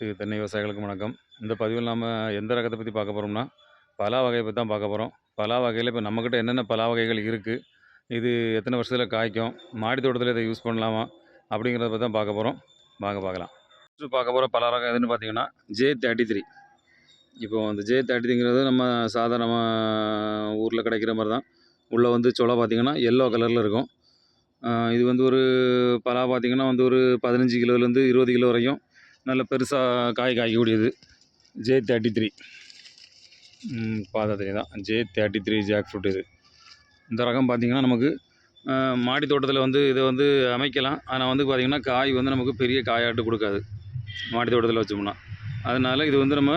அனைத்து தென்னை விவசாயிகளுக்கும் வணக்கம். இந்த பதிவில் நம்ம எந்த ரகத்தை பற்றி பார்க்க போகிறோம்னா பலா வகையை பற்றி தான் பார்க்க போகிறோம் பலா வகையில் இப்போ நம்மக்கிட்ட என்னென்ன பலா வகைகள் இருக்குது இது எத்தனை வருஷத்தில் காய்க்கும்? மாடி தோட்டத்தில் இதை யூஸ் பண்ணலாமா? அப்படிங்கிறத பற்றி தான் பார்க்க போகிறோம் வாங்க பார்க்கலாம். ஃபஸ்ட்டு பார்க்க போகிற பலா ரகம் எதுன்னு பார்த்தீங்கன்னா ஜே தேர்ட்டி த்ரீ இப்போ அந்த ஜே தேர்ட்டி த்ரீங்கிறது நம்ம சாதாரண ஊரில் கிடைக்கிற மாதிரி தான். உள்ளே வந்து சொலை பார்த்தீங்கன்னா எல்லோ கலரில் இருக்கும். இது வந்து ஒரு பலா பார்த்தீங்கன்னா வந்து ஒரு பதினஞ்சு கிலோலேருந்து இருபது கிலோ வரைக்கும் நல்ல பெருசாக காய் காய்க்கக்கூடியது. ஜே தேர்ட்டி த்ரீ பார்த்தா தெரியும் தான். J thirty three jackfruit இது. இந்த ரகம் பார்த்திங்கன்னா நமக்கு மாடி தோட்டத்தில் வந்து இதை வந்து அமைக்கலாம். ஆனால் வந்து பார்த்திங்கன்னா காய் வந்து நமக்கு பெரிய காயாட்டு கொடுக்காது. மாடி தோட்டத்தில் வச்சோம்னா. அதனால இது வந்து நம்ம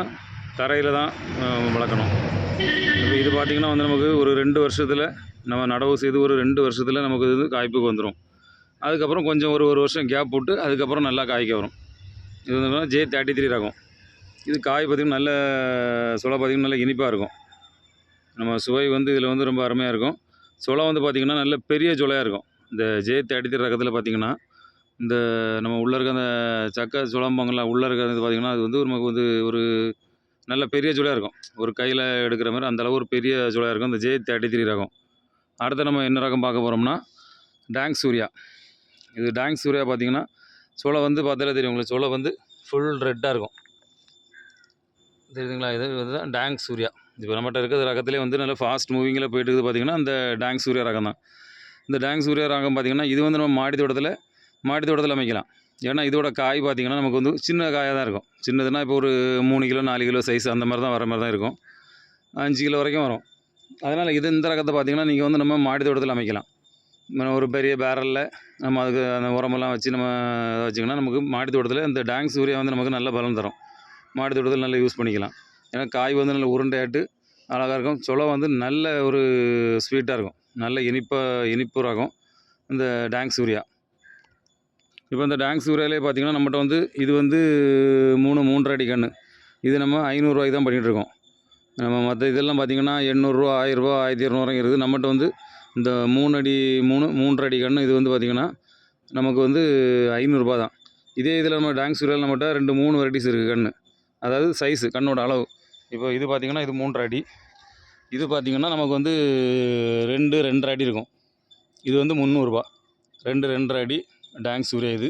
தரையில் தான் வளர்க்கணும். இப்போ இது பார்த்திங்கன்னா வந்து நமக்கு ஒரு ரெண்டு வருஷத்தில் நம்ம நடவு செய்து ஒரு ரெண்டு வருஷத்தில் நமக்கு இது காய்ப்புக்கு வந்துடும் அதுக்கப்புறம் கொஞ்சம் ஒரு ஒரு வருஷம் கேப் விட்டு அதுக்கப்புறம் நல்லா காய்க்க வரும். இது வந்து ஜே தேர்ட்டி த்ரீ ரகம். இது காய் பார்த்திங்கன்னா நல்ல சுளை பார்த்திங்கன்னா நல்ல இனிப்பாக இருக்கும். நம்ம சுவை வந்து இதில் வந்து ரொம்ப அருமையாக இருக்கும். சுளை வந்து பார்த்திங்கன்னா நல்ல பெரிய சுளையாக இருக்கும். இந்த ஜே தேர்ட்டி த்ரீ ரகத்தில் பார்த்திங்கன்னா இந்த நம்ம உள்ளே இருக்க அந்த சக்கை சுளம்பங்கள்லாம் உள்ளே இருக்கிறது பார்த்திங்கன்னா அது வந்து நமக்கு வந்து ஒரு நல்ல பெரிய சுளையாக இருக்கும். ஒரு கையில் எடுக்கிற மாதிரி அந்தளவு ஒரு பெரிய சுளையாக இருக்கும். இந்த ஜே தேர்ட்டி த்ரீ ரகம். அடுத்து நம்ம என்ன ரகம் பார்க்க போகிறோம்னா டேங்க் சூர்யா இது டேங்க் சூர்யா பார்த்திங்கன்னா சோளை வந்து பார்த்தாலே தெரியும் உங்களுக்கு. சோளை வந்து ஃபுல் ரெட்டாக இருக்கும். தெரியுதுங்களா? இது இதுதான் டேங்க் சூர்யா இப்போ நம்மகிட்ட இருக்கிற ரகத்திலே வந்து நல்லா ஃபாஸ்ட் மூவிங்கில் போயிட்டு இருக்குது பார்த்திங்கன்னா அந்த டேங்க் சூர்யா ரகம் தான். இந்த டேங்க் சூர்யா ரகம் பார்த்திங்கன்னா இது வந்து நம்ம மாடி தோட்டத்தில் மாடி தோட்டத்தில் அமைக்கலாம். ஏன்னா இதோட காய் பார்த்திங்கன்னா நமக்கு வந்து சின்ன காயாக தான் இருக்கும். சின்னதுன்னா இப்போ ஒரு மூணு கிலோ நாலு கிலோ சைஸ் அந்த மாதிரி தான் வர மாதிரி தான் இருக்கும். அஞ்சு கிலோ வரைக்கும் வரும். அதனால் இது இந்த ரகத்தை பார்த்திங்கன்னா நீங்கள் வந்து நம்ம மாடி தோட்டத்தில் அமைக்கலாம். ஒரு பெரிய பேரலில் நம்ம அதுக்கு அந்த உரமெல்லாம் வச்சு நம்ம வச்சிங்கன்னா நமக்கு மாடி தோட்டத்தில் இந்த டேங்க் யூரியா வந்து நமக்கு நல்ல பலன் தரும். மாடி தோட்டத்தில் நல்லா யூஸ் பண்ணிக்கலாம். ஏன்னா காய் வந்து நல்ல உருண்டையாட்டு அழகாக இருக்கும். சொலை வந்து நல்ல ஒரு ஸ்வீட்டாக இருக்கும். நல்ல இனிப்பாக இனிப்பு ரகம் இந்த டேங்க் யூரியா இப்போ இந்த டேங்க் சூர்யாலே பார்த்தீங்கன்னா நம்மகிட்ட வந்து இது வந்து மூணு மூன்றரை அடி கன்று இது நம்ம ஐநூறுரூவாய்க்கு தான் பண்ணிகிட்ருக்கோம் நம்ம மற்ற இதெல்லாம் பார்த்தீங்கன்னா எண்ணூறுரூவா ஆயிரரூபா ஆயிரத்தி இரநூறுவாங்கிறது நம்மகிட்ட வந்து இந்த மூணு அடி மூணு மூன்றரை அடி கன்று இது வந்து பார்த்திங்கன்னா நமக்கு வந்து ஐநூறுரூபா தான். இதே இதில் நம்ம டேங்க் சூரியல் நம்மகிட்ட ரெண்டு மூணு வெரைட்டிஸ் இருக்குது கன்று. அதாவது சைஸு கண்ணோட அளவு. இப்போ இது பார்த்திங்கன்னா இது மூன்றரை அடி இது பார்த்திங்கன்னா நமக்கு வந்து ரெண்டு ரெண்டரை அடி இருக்கும். இது வந்து முந்நூறுரூபா ரெண்டு ரெண்டரை அடி டேங்க் சூர்யா இது.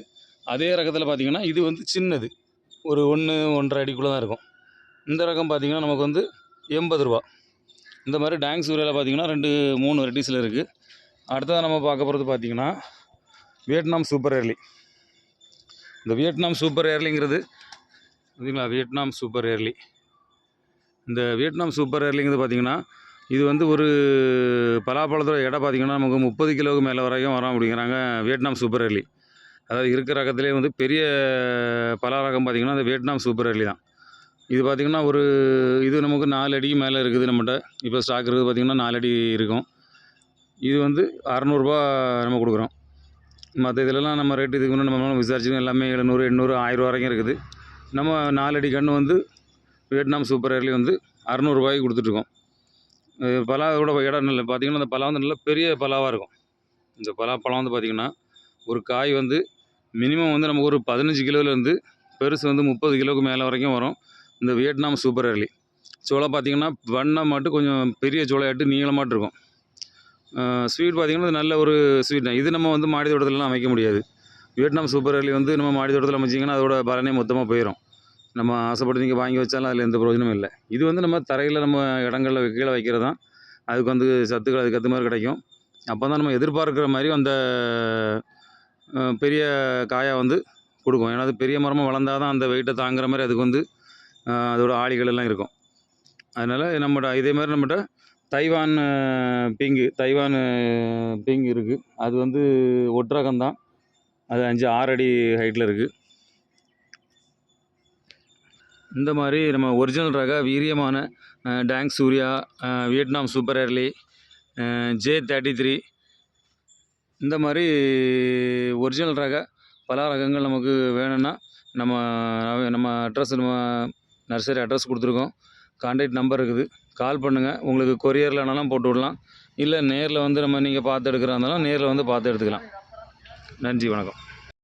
அதே ரகத்தில் பார்த்திங்கன்னா இது வந்து சின்னது. ஒரு ஒன்று ஒன்றரை அடிக்குள்ளே தான் இருக்கும். இந்த ரகம் பார்த்திங்கன்னா நமக்கு வந்து எண்பது ரூபா. இந்த மாதிரி டேங்க் சூர்யாவில் பார்த்திங்கன்னா ரெண்டு மூணு வெரைட்டிஸில் இருக்குது அடுத்ததாக நம்ம பார்க்க போகிறது பார்த்திங்கன்னா வியட்நாம் சூப்பர் ஏர்லி. இந்த வியட்நாம் சூப்பர் ஏர்லிங்கிறது பார்த்தீங்களா வியட்நாம் சூப்பர் ஏர்லி. இந்த வியட்நாம் சூப்பர் ஏர்லிங்கிறது பார்த்திங்கன்னா இது வந்து ஒரு பலாப்பழத்தோட எடை பார்த்திங்கன்னா நமக்கு முப்பது கிலோவுக்கு மேலே வரைக்கும் வரோம் அப்படிங்கிறாங்க வியட்நாம் சூப்பர் ஏர்லி. அதாவது இருக்கிற ரகத்திலே வந்து பெரிய பலா ரகம் பார்த்திங்கன்னா அந்த வியட்நாம் சூப்பர் ஏர்லி தான். இது பார்த்திங்கன்னா ஒரு இது நமக்கு நாலு அடிக்கு மேலே இருக்குது நம்மகிட்ட. இப்போ ஸ்டாக் இருக்குது பார்த்திங்கன்னா நாலு அடி இருக்கும். இது வந்து அறநூறுபா நம்ம கொடுக்குறோம். மற்ற இதிலலாம் நம்ம ரேட்டு இதுக்கு முன்னாடி நம்ம விசாரிச்சு எல்லாமே எழுநூறு எண்ணூறு ஆயிரம் வரைக்கும் இருக்குது. நம்ம நாலடி கன்று வந்து வியட்நாம் சூப்பர் ஏர்லி வந்து அறநூறுபாய்க்கு கொடுத்துட்ருக்கோம். பலாவோட இடம் நல்ல பார்த்திங்கன்னா அந்த பலா வந்து நல்ல பெரிய பலாவாக இருக்கும். இந்த பலா பழம் வந்து பார்த்திங்கன்னா ஒரு காய் வந்து மினிமம் வந்து நமக்கு ஒரு பதினஞ்சு கிலோலேருந்து பெருசு வந்து முப்பது கிலோவுக்கு மேலே வரைக்கும் வரும். இந்த வியட்நாம் சூப்பர் அரளி சோளை பார்த்திங்கன்னா வண்ணம் மட்டும் கொஞ்சம் பெரிய சோளையாட்டு நீளமாட்டு இருக்கும். ஸ்வீட் பார்த்திங்கன்னா நல்ல ஒரு ஸ்வீட் தான். இது நம்ம வந்து மாடி தோட்டத்துலலாம் அமைக்க முடியாது. வியட்நாம் சூப்பர் அரளி வந்து நம்ம மாடி தோட்டத்தில் அமைச்சிங்கன்னா அதோட பலனே மொத்தமாக போயிடும் நம்ம ஆசைப்பட்டு நீங்கள் வாங்கி வச்சாலும் அதில் எந்த பிரயோஜனமும் இல்லை. இது வந்து நம்ம தரையில் நம்ம இடங்களில் கீழே வைக்கிறது தான் அதுக்கு வந்து சத்துக்கள் அதுக்கு ஏற்ற மாதிரி கிடைக்கும். அப்போ தான் நம்ம எதிர்பார்க்குற மாதிரி அந்த பெரிய காயாக வந்து கொடுக்கும். ஏன்னா அது பெரிய மரமாக வளர்ந்தால் தான் அந்த வெயிட்டை தாங்குற மாதிரி அதுக்கு வந்து அதோட ஆளிகள் எல்லாம் இருக்கும். அதனால் நம்மகிட்ட இதே மாதிரி நம்மகிட்ட தைவான் பீங்கு பிங்கு தைவான் பீங்கு பிங்கு இருக்குது அது வந்து ஒட்ரகம் தான் அது அஞ்சு ஆறு அடி ஹைட்டில் இருக்குது இந்த மாதிரி நம்ம ஒரிஜினல் ரக வீரியமான டேங் tank Surya Vietnam super early J thirty three இந்த மாதிரி ஒரிஜினல் ரக பல ரகங்கள் நமக்கு வேணும்னா நம்ம நம்ம அட்ரஸ் நம்ம நர்சரி அட்ரஸ் கொடுத்துருக்கோம். கான்டாக்ட் நம்பர் இருக்குது. கால் பண்ணுங்கள் உங்களுக்கு கொரியரில் ஆனாலும் போட்டு விடலாம். இல்லை நேரில் வந்து நம்ம நீங்கள் பார்த்து எடுக்கிறா இருந்தாலும் நேரில் வந்து பார்த்து எடுத்துக்கலாம். நன்றி வணக்கம்.